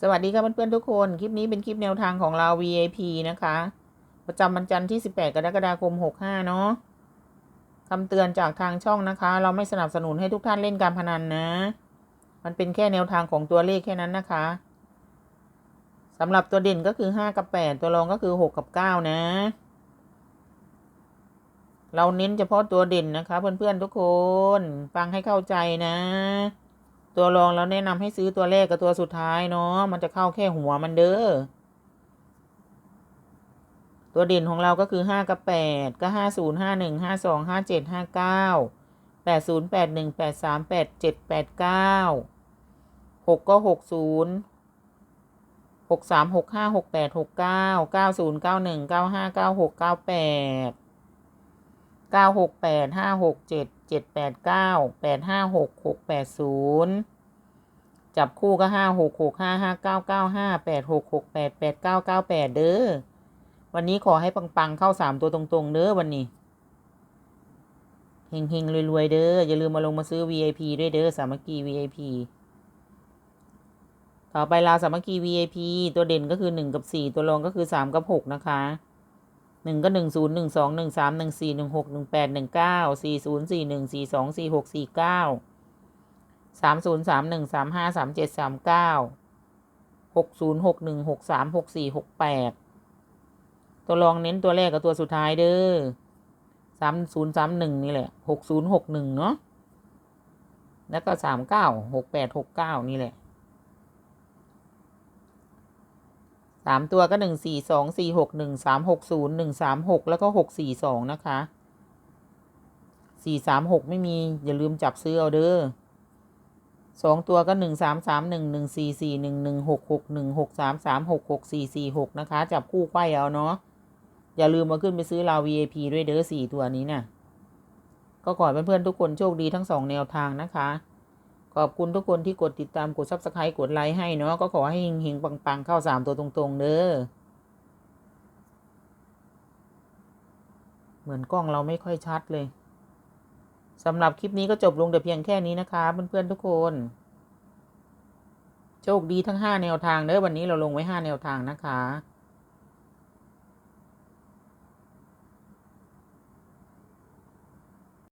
สวัสดีค่ะเพื่อนๆทุกคน คลิปนี้เป็นคลิปแนวทางของเรา VAP นะคะ ประจำวันจันทร์ที่ 18 กรกฎาคม 65 เนาะคำเตือนจากทางช่องนะคะ เราไม่สนับสนุนให้ทุกท่านเล่นการพนันนะ มันเป็นแค่แนวทางของตัวเลขแค่นั้นนะคะสำหรับตัวเด่นก็คือ 5 กับ 8 ตัวรองก็คือ 6 กับ 9 นะ เราเน้นเฉพาะตัวเด่นนะคะ เพื่อนๆทุกคน ฟังให้เข้าใจนะ ตัวรองเราแนะนำให้ซื้อตัวแรกกับตัวสุดท้ายเนาะมันจะเข้าแค่หัวมันเด้อตัวเด่นของเราก็คือห้ากับแปดก็ห้าศูนย์ห้าหนึ่งห้าสองห้าเจ็ดห้าเก้าแปดศูนย์แปดหนึ่งแปดสามแปดเจ็ดแปดเก้าหกก็หกศูนย์หกสามหกห้าหกแปดหกเก้าเก้าศูนย์เก้าหนึ่งเก้าห้าเก้าหกเก้าแปดเก้าหกแปดห้าหกเจ็ด เจ็ดแปดเก้าแปดห้าหกหกแปดศูนย์จับคู่ก็ห้าหกหกห้าห้าเก้าเก้าห้าแปดหกหกแปดแปดเก้าเก้าแปดเด้อ วันนี้ขอให้ปัง ๆ เข้าสามตัวตรงๆ เด้อวันนี้เฮงๆรวยๆเด้อ อย่าลืมมาลงมาซื้อ VIP ด้วยเด้อ สามัคคี VIP ต่อไปลาวสามัคคี VIP ตัวเด่นก็คือหนึ่งกับสี่ตัวรองก็คือสามกับหกนะคะ หนึ่งก็หนึ่งศูนย์หนึ่งสองหนึ่งสามหนึ่งสี่หนึ่งหกหนึ่งแปดหนึ่งเก้าสี่ศูนย์สี่หนึ่งสี่สองสี่หกสี่เก้าสามศูนย์สามหนึ่งสามห้าสามเจ็ดสามเก้าหกศูนย์หกหนึ่งหกสามหกสี่หกแปดตัวรองเน้นตัวแรกกับตัวสุดท้ายเด้อสามศูนย์สามหนึ่งนี่แหละหกศูนย์หกหนึ่งเนาะแล้วก็สามเก้าหกแปดหกเก้านี่แหละ สามตัวก็หนึ่งสี่สองสี่หกหนึ่งสามหกศูนย์หนึ่งสามหกแล้วก็หกสี่สองนะคะสี่สามหกไม่มีอย่าลืมจับซื้อเอาเด้อสองตัวก็หนึ่งสามสามหนึ่งหนึ่งสี่สี่หนึ่งหนึ่งหกหกหนึ่งหกสามสามหกหกสี่สี่หกนะคะ จับคู่ไขว้เอาเนาะอย่าลืมมาขึ้นไปซื้อราว VIP ด้วยเด้อสี่ตัวนี้นะ่ะก็ขอให้เพื่อนๆทุกคนโชคดีทั้งสองแนวทางนะคะ ขอบคุณทุกคนที่กดติดตามกดซับสไครต์กดไลค์ให้เนาะก็ขอให้เฮงๆปังๆ เข้าสามตัวตรงๆเด้อเหมือนกล้องเราไม่ค่อยชัดเลยสำหรับคลิปนี้ก็จบลงแต่เพียงแค่นี้นะคะเพื่อนๆทุกคน โชคดีทั้ง 5 แนวทางเด้อวันนี้เราลงไว้ 5 แนวทางนะคะ